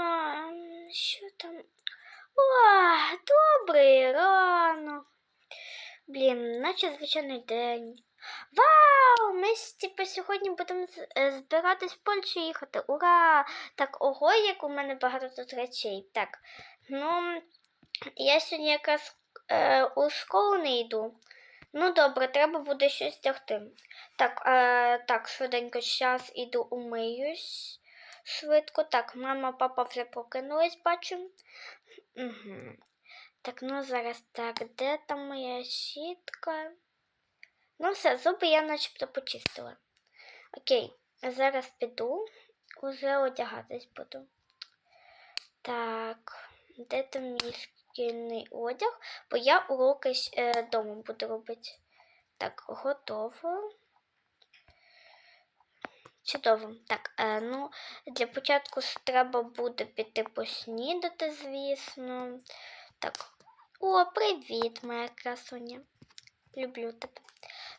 А, що там? О, добрий ранок. Блін, наче звичайний день. Вау! Ми типу, сьогодні будемо е, збиратись в Польщу їхати. Ура! Так, ого, як у мене багато тут речей. Так, ну, я сьогодні якраз е, у школу не йду. Ну, добре, треба буде щось тягти. Так, е, так, швиденько зараз іду умиюсь. Швидко. Так, мама, папа вже прокинулись, бачу. Угу. Так, ну зараз так, де там моя щітка? Ну, все, зуби я начебто почистила. Окей, зараз піду, уже одягатись буду. Так, де там мій шкільний одяг? Бо я уроки е, вдома буду робити. Так, готово. Чудово. Так, е, ну, для початку треба буде піти поснідати, звісно. Так. О, привіт, моя красуня. Люблю тебе.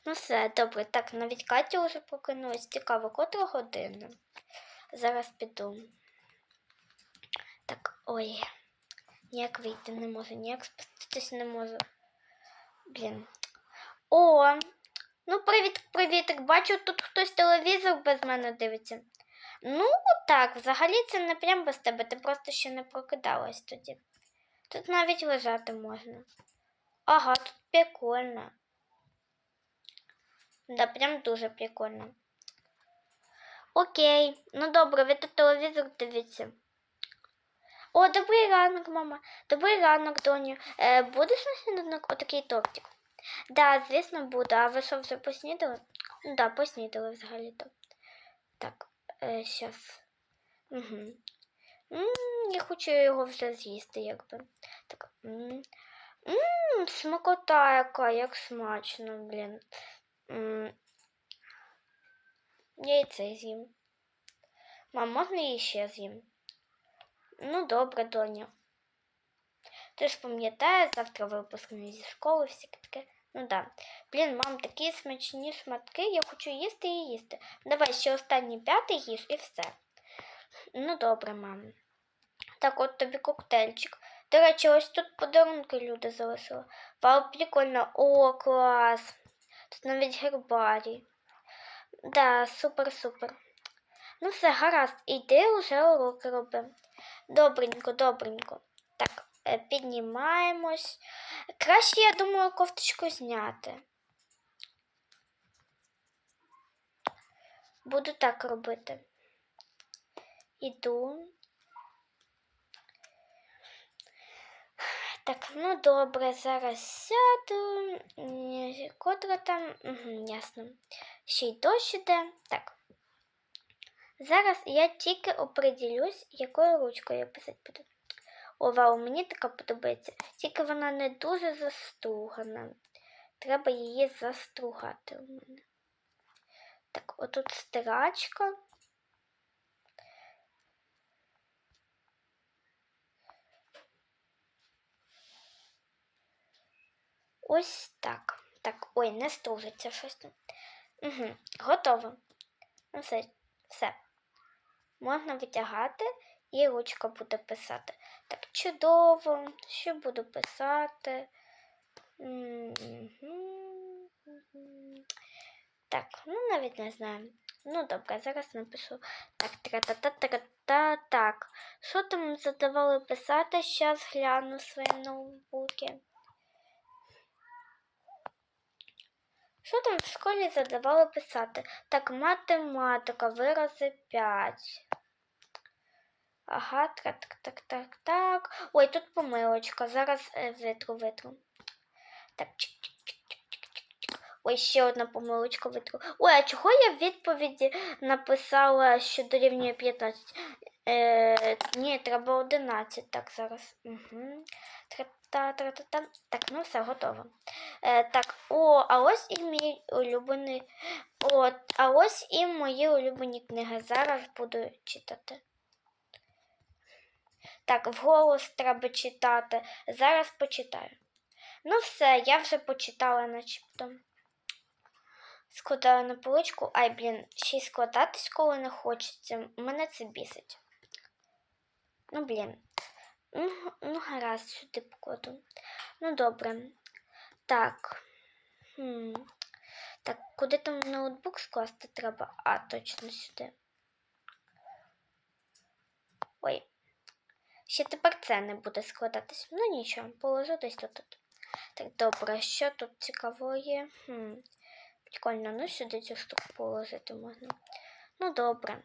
Ну все, добре. Так, навіть Катя вже прокинулась. Цікаво, котра година. Зараз піду. Так, ой. Ніяк вийти не можу, ніяк спуститись не можу. Блін. О, ну привіт, привітик. Бачу, тут хтось телевізор без мене дивиться. Ну, так, взагалі це не прям без тебе, ти просто ще не прокидалась тоді. Тут навіть лежати можна. Ага, тут прикольно. Да, прям дуже прикольно. Окей, ну добре, ви тут телевізор дивіться. О, добрий ранок, мама. Добрий ранок, доню. Е, будеш на сніданок отакий тортик? Да, звісно, буду. А ви що вже поснідали? Ну, Да, поснідали взагалі-то. Так, е. Угу. М, я хочу його вже з'їсти, якби. Так. М, м, смакота яка, як смачно, блін. М, я і це з'їм. Мам, можна і ще з'їм? Ну, добре, доня. Ти ж пам'ятаєш, завтра випускний зі школи, всі таке. Ну да. Блін, мам, такі смачні шматки, я хочу їсти і їсти. Давай ще останній п'ятий їж і все. Ну, добре, мам. Так, от тобі коктейльчик. До речі, ось тут подарунки люди залишили. Вау, прикольно. О, клас. Тут навіть гербарій. Да, супер-супер. Ну все, гаразд, іди уже уроки роби. Добренько, добренько. Так, піднімаємось. Краще, я думаю, кофточку зняти. Буду так робити. Іду. Так, ну добре, зараз сяду. Котра там. Угу, ясно. Ще й дощ іде. Так. Зараз я тільки оприділюсь, якою ручкою я писати буду. О, мені така подобається. Тільки вона не дуже застругана. Треба її застругати у мене. Так, отут стирачка. Ось так. Так, ой, не стружиться щось там. Угу, готово. Ну, все, все. Можна витягати і ручка буде писати. Так, чудово. Що буду писати? Так, ну навіть не знаю. Ну добре, зараз напишу. Так, тра-та-та-та-та. Так. Що там задавали писати? Зараз гляну свої ноутбуки. Що там в школі задавали писати? Так, математика, вирази 5. Ага, так, так, так, так, так. Ой, тут помилочка. Зараз е, витру, витру. Так, чик, чик, чик, чик, чик. Ой, ще одна помилочка витру. Ой, а чого я в відповіді написала, що дорівнює 15? Е, ні, треба 11. Так, зараз. Угу. Та-та-та-та. Так, ну все, готово. Е, так, о, а ось і мій улюблений. От, а ось і мої улюблені книги. Зараз буду читати. Так, вголос треба читати. Зараз почитаю. Ну, все, я вже почитала начебто. Складаю на поличку. Ай, блін, ще й складатись, коли не хочеться. Мене це бісить. Ну, блін. Ну, ну гаразд, сюди покладу. Ну, добре. Так. Хм. Так, куди там ноутбук скласти треба? А, точно сюди. Ой. Ще тепер це не буде складатись. Ну нічого, положу десь тут. тут. Так, добре, що тут цікаво є? Хм. Прикольно, ну сюди цю штуку положити можна. Ну, добре.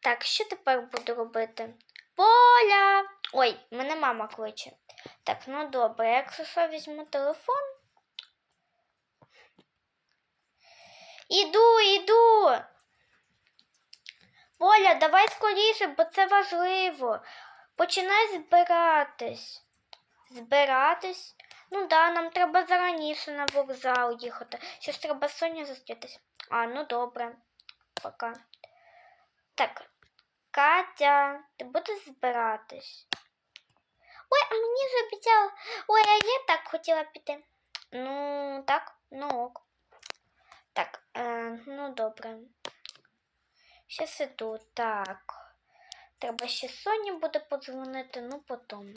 Так, що тепер буду робити? Поля! Ой, мене мама кличе. Так, ну добре, якщо що візьму телефон. Іду, іду. Поля, давай скоріше, бо це важливо. Починай збиратись. Збиратись? Ну да, нам треба зараніше на вокзал їхати. Ще треба Соня зустрітись. А, ну добре. Пока. Так, Катя, ти будеш збиратись? Ой, а мені ж обіцяла. Ой, а я так хотіла піти. Ну, так, ну ок. Так, е, ну добре. Щас іду. Так. Треба ще Соні буде подзвонити, ну потім.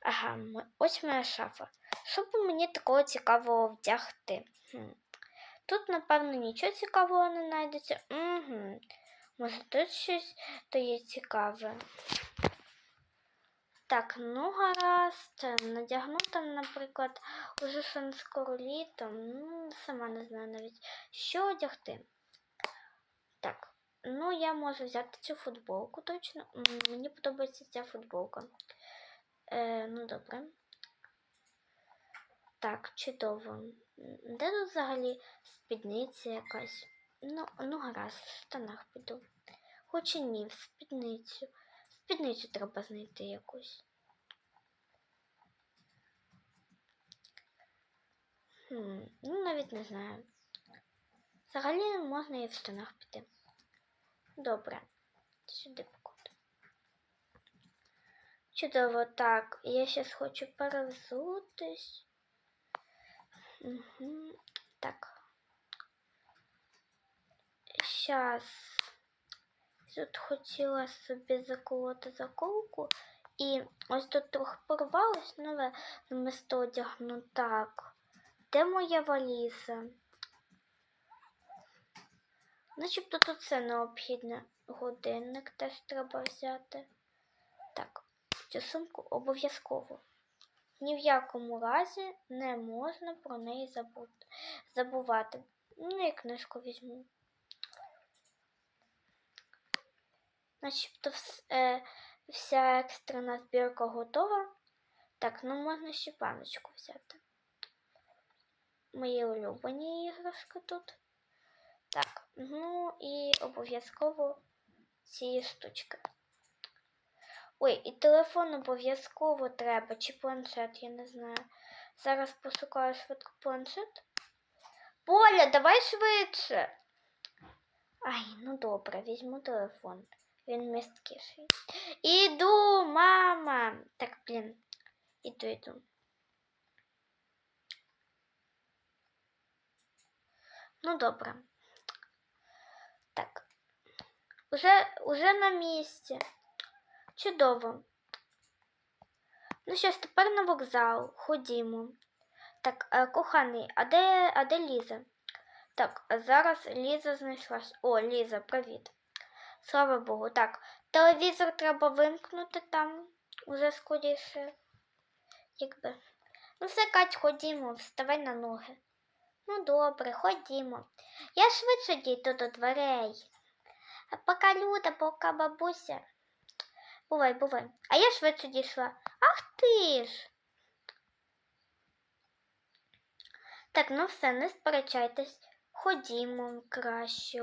Ага, ось моя шафа. Що мені такого цікавого вдягти? Хм. Тут, напевно, нічого цікавого не знайдеться. Угу. Може, тут щось то є цікаве. Так, ну гаразд. Надягну там, наприклад, уже скоро літо. Ну, сама не знаю навіть, що одягти. Ну я можу взяти цю футболку точно. Мені подобається ця футболка. Е, ну, добре. Так, чудово. Де тут взагалі спідниця якась? Ну, ну гаразд, в штанах піду. Хоч і ні, в спідницю. Спідницю треба знайти якусь. Хм, ну навіть не знаю. Взагалі можна і в штанах піти. Добре. Сюди покладу. Чудово, так. Я зараз хочу перевзутись. Угу. Так. Щас. Тут хотіла собі заколоти заколку. І ось тут трохи порвалось, нове намисто одягну так. Де моя валіза? Начебто тут все необхідне. Годинник теж треба взяти. Так, цю сумку обов'язково. Ні в якому разі не можна про неї забути, забувати. Ну і книжку візьму. Начебто е, вся екстрена збірка готова. Так, ну можна ще баночку взяти. Мої улюблені іграшки тут. Так, ну і обов'язково ці штучки. Ой, і телефон обов'язково треба, чи планшет, я не знаю. Зараз пошукаю швидко планшет. Поля, давай швидше. Ай, ну добре, візьму телефон. Він місткіший. Іду, мама. Так, блін. Іду, іду. Ну, добре. Так. Уже, уже на місці. Чудово. Ну що ж, тепер на вокзал. Ходімо. Так, е, коханий, а де, а де Ліза? Так, зараз Ліза знайшлась. О, Ліза, привіт. Слава Богу. Так, телевізор треба вимкнути там уже скоріше. Якби. Ну все, Кать, ходімо, вставай на ноги. Ну, добре, ходімо. Я швидше дійду до дверей. Пока Люда, пока бабуся. Бувай, бувай. А я швидше дійшла. Ах ти ж. Так, ну все, не сперечайтесь. Ходімо краще.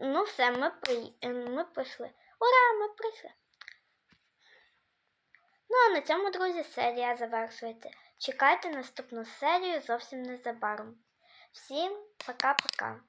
Ну все, ми, при... е, ми прийшли. Ура, ми прийшли. Ну, а на цьому, друзі, серія завершується. Чекайте наступну серію зовсім незабаром. Всім пока-пока.